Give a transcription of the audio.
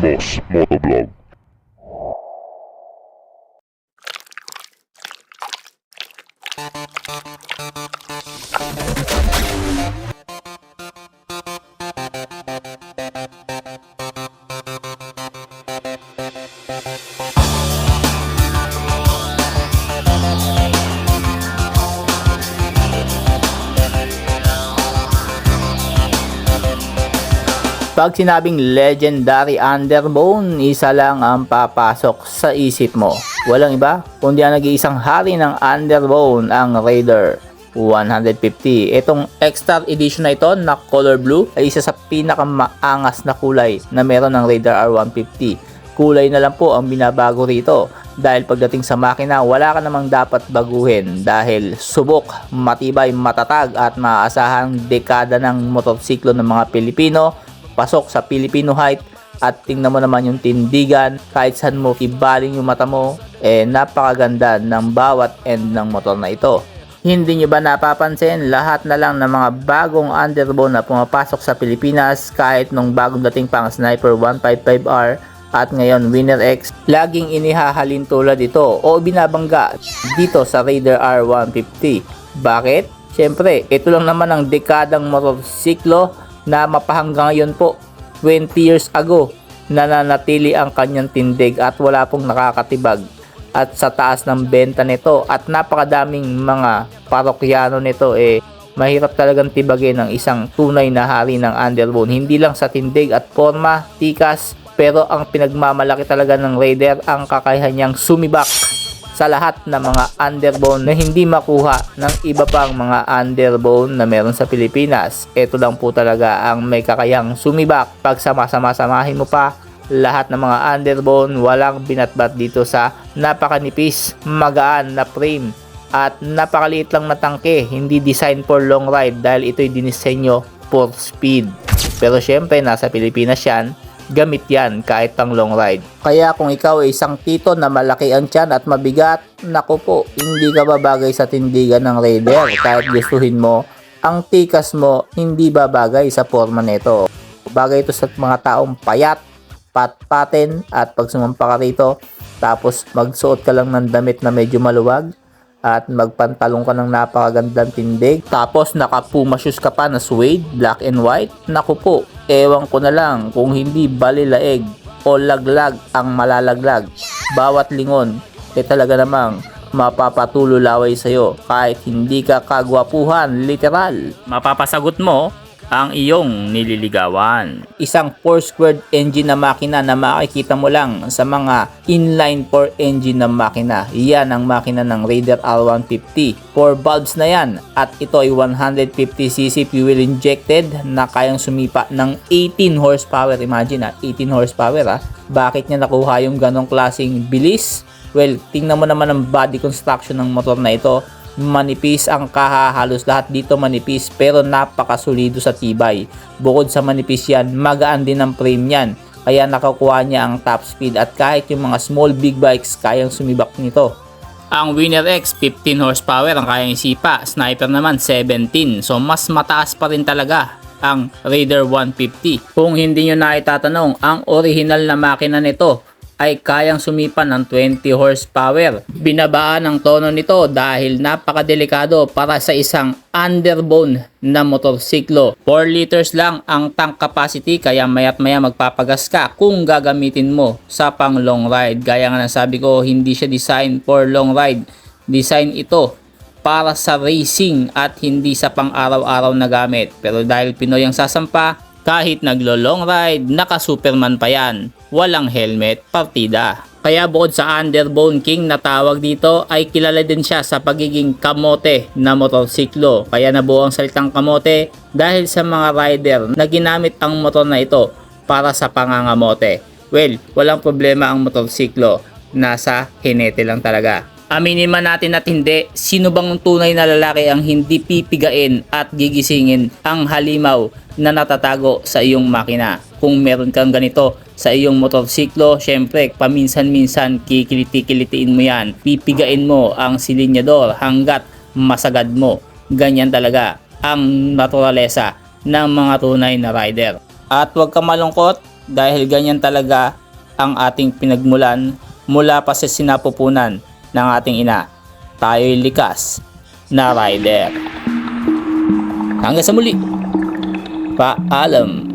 Moss Motoblog. Thank Pag sinabing legendary underbone, isa lang ang papasok sa isip mo. Walang iba, kundi ang nag-iisang hari ng underbone, ang Raider 150. Itong extra edition na ito na color blue ay isa sa pinakamaangas na kulay na meron ng Raider R150. Kulay na lang po ang binabago rito dahil pagdating sa makina wala ka namang dapat baguhin dahil subok, matibay, matatag at maasahang dekada ng motorsiklo ng mga Pilipino pasok sa Filipino height at tingnan mo naman yung tindigan kahit saan mo ibaling yung mata mo eh napakaganda ng bawat end ng motor na ito hindi nyo ba napapansin lahat na lang ng mga bagong underbone na pumapasok sa Pilipinas kahit nung bagong dating pang Sniper 155R at ngayon Winner X laging inihahalin tulad ito o binabangga dito sa Raider R150 bakit? Siyempre, ito lang naman ang dekadang motorsiklo na mapahanggang ngayon po 20 years ago nananatili ang kanyang tindig at wala pong nakakatibag at sa taas ng benta nito at napakadaming mga parokyano nito eh mahirap talagang tibagin ng isang tunay na hari ng underbone hindi lang sa tindig at forma, tikas pero ang pinagmamalaki talaga ng Raider ang kakayahan niyang sumibak sa lahat ng mga underbone na hindi makuha ng iba pang mga underbone na meron sa Pilipinas. Ito lang po talaga ang may kakayang sumibak. Pag sama-sama-samahin mo pa lahat ng mga underbone, walang binatbat dito sa napakanipis, magaan na frame at napakaliit lang na tangke. Hindi design for long ride dahil ito'y dinisenyo for speed. Pero syempre, nasa Pilipinas yan, gamit yan kahit pang long ride. Kaya kung ikaw ay isang tito na malaki ang tiyan at mabigat, naku po, hindi ka babagay sa tindigan ng Raider kahit gustuhin mo. Ang tikas mo hindi babagay sa forma nito. Bagay ito sa mga taong payat, patpatin at pag sumampa ka rito, tapos magsuot ka lang ng damit na medyo maluwag, at magpantalong ka ng napakagandang tindig tapos naka puma shoes ka pa na suede black and white naku po ewan ko na lang kung hindi balilaeg o laglag ang malalaglag. Bawat lingon eh talaga namang mapapatulo laway sa'yo kahit hindi ka kagwapuhan literal. Mapapasagot mo ang iyong nililigawan. Isang 4-squared engine na makina na makikita mo lang sa mga inline 4 engine na makina. Yan ang makina ng Raider R150. 4 valves na yan at ito ay 150cc fuel injected na kayang sumipa ng 18 horsepower. Imagine ha, 18 horsepower ha. Bakit niya nakuha yung ganong klaseng bilis? Well, tingnan mo naman ang body construction ng motor na ito manipis ang kaha halos lahat dito manipis pero napakasulido sa tibay. Bukod sa manipis yan magaan din ang frame yan kaya nakakuha niya ang top speed at kahit yung mga small big bikes kayang sumibak nito. Ang Winner X 15 horsepower ang kayang isipa Sniper naman 17 so mas mataas pa rin talaga ang Raider 150 kung hindi nyo na itatanong ang original na makina nito ay kayang sumipa ng 20 horsepower. Binabaan ang tono nito dahil napakadelikado para sa isang underbone na motorsiklo. 4 liters lang ang tank capacity kaya mayat maya magpapagas ka kung gagamitin mo sa pang long ride. Gaya nga ng sabi ko, hindi siya design for long ride. Design ito para sa racing at hindi sa pang araw-araw na gamit. Pero dahil Pinoy ang sasampa, kahit naglo-long ride, naka-superman pa yan. Walang helmet, partida. Kaya bukod sa Underbone King na tawag dito ay kilala din siya sa pagiging kamote na motorsiklo. Kaya nabuo ang salitang kamote dahil sa mga rider na ginamit ang motor na ito para sa pangangamote. Well, walang problema ang motorsiklo. Nasa hinete lang talaga. Aminin man natin at hindi, sino bang tunay na lalaki ang hindi pipigain at gigisingin ang halimaw na natatago sa iyong makina? Kung meron kang ganito sa iyong motorsiklo, syempre paminsan-minsan kikiliti-kilitiin mo yan. Pipigain mo ang silinyador hanggat masagad mo. Ganyan talaga ang naturalesa ng mga tunay na rider. At huwag ka malungkot dahil ganyan talaga ang ating pinagmulan mula pa sa sinapupunan ng ating ina. Tayo'y likas na rider. Hanggang sa muli. Paalam.